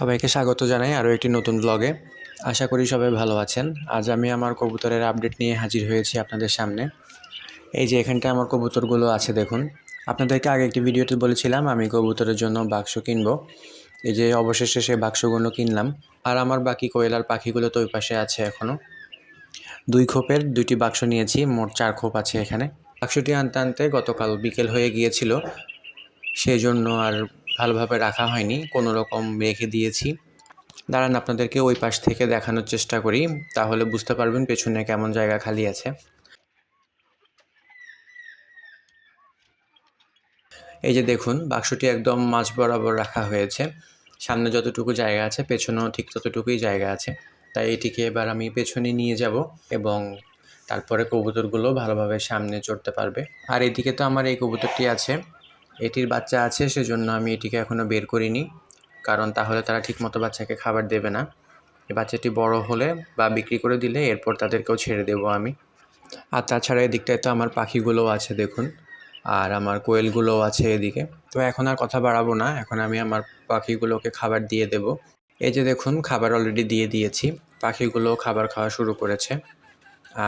সবাইকে স্বাগত জানাই আরও একটি নতুন ব্লগে আশা করি সবাই ভালো আছেন। আজ আমি আমার কবুতরের আপডেট নিয়ে হাজির হয়েছি আপনাদের সামনে। এই যে এখানটা আমার কবুতরগুলো আছে, দেখুন। আপনাদেরকে আগে একটি ভিডিওতে বলেছিলাম আমি কবুতরের জন্য বাক্স কিনবো। এই যে অবশেষে সেই বাক্সগুলো কিনলাম। আর আমার বাকি কয়লার পাখিগুলো তো ওই পাশে আছে এখনও দুই খোপের দুইটি বাক্স নিয়েছি, মোট চার খোপ আছে এখানে। বাক্সটি আনতে আনতে গতকাল বিকেল হয়ে গিয়েছিল। সেই জন্য আর ভালোভাবে রাখা হয়নি কোনো রকম রেখে দিয়েছি। দাঁড়ান, আপনাদেরকে ওই পাশ থেকে দেখানোর চেষ্টা করি, তাহলে বুঝতে পারবেন পেছনে কেমন জায়গা খালি আছে। এই যে দেখুন, বাক্সটি একদম মাঝ বরাবর রাখা হয়েছে। সামনে যতটুকু জায়গা আছে, পেছনেও ঠিক ততটুকুই জায়গা আছে। তাই এটিকে এবার আমি পেছনে নিয়ে যাব এবং তারপরে কবুতরগুলো ভালোভাবে সামনে চড়তে পারবে। আর এদিকে তো আমার এই কবুতরটি আছে। এটির বাচ্চা আছে, সেজন্য আমি এটিকে এখনও বের করিনি। কারণ তাহলে তারা ঠিকমতো বাচ্চাকে খাবার দেবে না। এই বাচ্চাটি বড় হলে বা বিক্রি করে দিলে এরপর তাদেরকেও ছেড়ে দেবো আমি। আর তাছাড়া এদিকটায় তো আমার পাখিগুলোও আছে, দেখুন। আর আমার কোয়েলগুলোও আছে এদিকে। তো এখন আর কথা বাড়াবো না। এখন আমি আমার পাখিগুলোকে খাবার দিয়ে দেব। এই যে দেখুন, খাবার অলরেডি দিয়ে দিয়েছি। পাখিগুলো খাবার খাওয়া শুরু করেছে।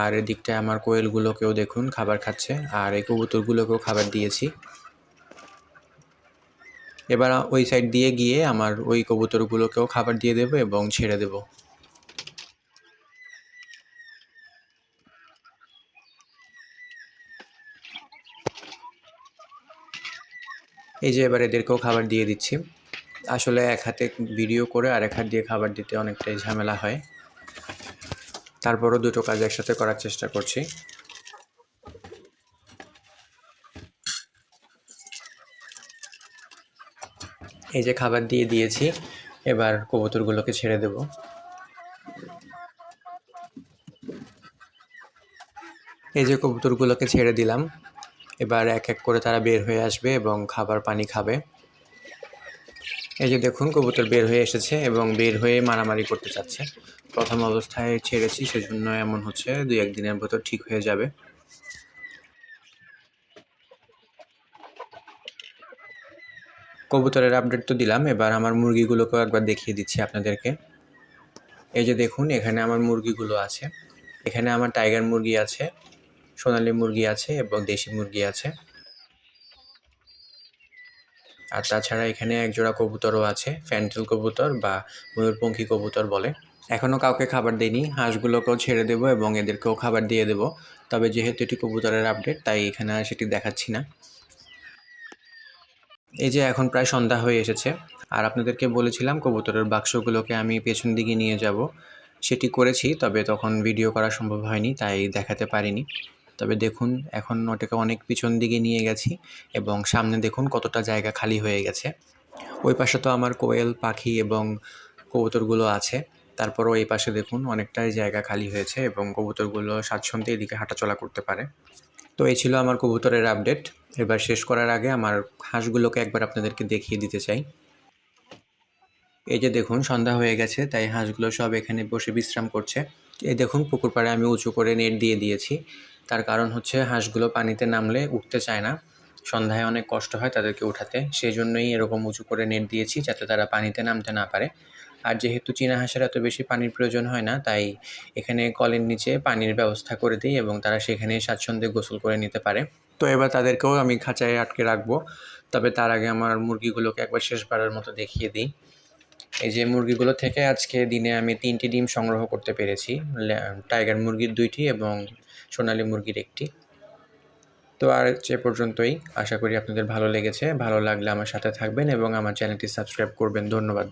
আর এদিকটায় আমার কোয়েলগুলোকেও দেখুন, খাবার খাচ্ছে। আর এই কবুতরগুলোকেও খাবার দিয়েছি। এবার ওই সাইড দিয়ে গিয়ে আমার ওই কবুতরগুলোকেও খাবার দিয়ে দেবো এবং ছেড়ে দেবো। এই যে এবার এদেরকেও খাবার দিয়ে দিচ্ছি। আসলে এক হাতে ভিডিও করে আর এক হাত দিয়ে খাবার দিতে অনেকটাই ঝামেলা হয়। তারপরও দুটো কাজ একসাথে করার চেষ্টা করছি। এই যে খাবার দিয়ে দিয়েছি, এবার কবুতরগুলোকে ছেড়ে দেব। এই যে কবুতরগুলোকে ছেড়ে দিলাম, এবার এক এক করে তারা বের হয়ে আসবে এবং খাবার পানি খাবে। এই যে দেখুন, কবুতর বের হয়ে এসেছে এবং বের হয়ে মারামারি করতে চাচ্ছে। প্রথম অবস্থায় ছেড়েছি, সেজন্য এমন হচ্ছে দুই একদিনের ভেতর ঠিক হয়ে যাবে। কবুতরের আপডেট তো দিলাম, এবার আমার মুরগিগুলোকেও একবার দেখিয়ে দিচ্ছি আপনাদেরকে। এই যে দেখুন, এখানে আমার মুরগিগুলো আছে। এখানে আমার টাইগার মুরগি আছে, সোনালি মুরগি আছে এবং দেশি মুরগি আছে। আর তাছাড়া এখানে এক জোড়া কবুতরও আছে ফ্যান্টেল কবুতর বা ময়ূরপঙ্খী কবুতর বলে। এখনও কাউকে খাবার দিইনি, হাঁসগুলোকেও ছেড়ে দেবো এবং এদেরকেও খাবার দিয়ে দেবো। তবে যেহেতু এটি কবুতরের আপডেট তাই এখানে সেটি দেখাচ্ছি না। এই যে এখন প্রায় সন্ধ্যা হয়ে এসেছে, আর আপনাদেরকে বলেছিলাম কবুতরের বাক্সগুলোকে আমি পেছন দিকে নিয়ে যাব। সেটি করেছি, তবে তখন ভিডিও করা সম্ভব হয়নি, তাই দেখাতে পারিনি। তবে দেখুন, এখন ওটাকে অনেক পিছন দিকে নিয়ে গেছি এবং সামনে দেখুন কতটা জায়গা খালি হয়ে গেছে। ওই পাশে তো আমার কোয়েল, পাখি এবং কবুতরগুলো আছে। তারপরও এই পাশে দেখুন অনেকটাই জায়গা খালি হয়েছে এবং কবুতরগুলো স্বাচ্ছন্দ্যে এদিকে হাঁটাচলা করতে পারে। তো এই ছিল আমার কবুতরের আপডেট এবার শেষ করার আগে আমার হাঁসগুলোকে একবার আপনাদেরকে দেখিয়ে দিতে চাই। এই যে দেখুন, সন্ধ্যা হয়ে গেছে, তাই হাঁসগুলো সব এখানে বসে বিশ্রাম করছে। এই দেখুন, পুকুর পাড়ে আমি উঁচু করে নেট দিয়ে দিয়েছি। তার কারণ হচ্ছে হাঁসগুলো পানিতে নামলে উঠতে চায় না। সন্ধ্যায় অনেক কষ্ট হয় তাদেরকে উঠাতে, সেই জন্যই এরকম উঁচু করে নেট দিয়েছি যাতে তারা পানিতে নামতে না পারে। আর যেহেতু চীনা হাঁসের এত বেশি পানির প্রয়োজন হয় না, তাই এখানে কলের নিচে পানির ব্যবস্থা করে দিই এবং তারা সেখানে স্বাচ্ছন্দ্যে গোসল করে নিতে পারে। তো এবার তাদেরকেও আমি খাঁচায় আটকে রাখব। তবে তার আগে আমার মুরগিগুলোকে একবার শেষবারের মতো দেখিয়ে দিই। এই যে মুরগিগুলো থেকে আজকে দিনে আমি তিনটি ডিম সংগ্রহ করতে পেরেছি। টাইগার মুরগির দুইটি এবং সোনালি মুরগির একটি। তো আর যে পর্যন্তই। আশা করি আপনাদের ভালো লেগেছে। ভালো লাগলে আমার সাথে থাকবেন এবং আমার চ্যানেলটি সাবস্ক্রাইব করবেন। ধন্যবাদ।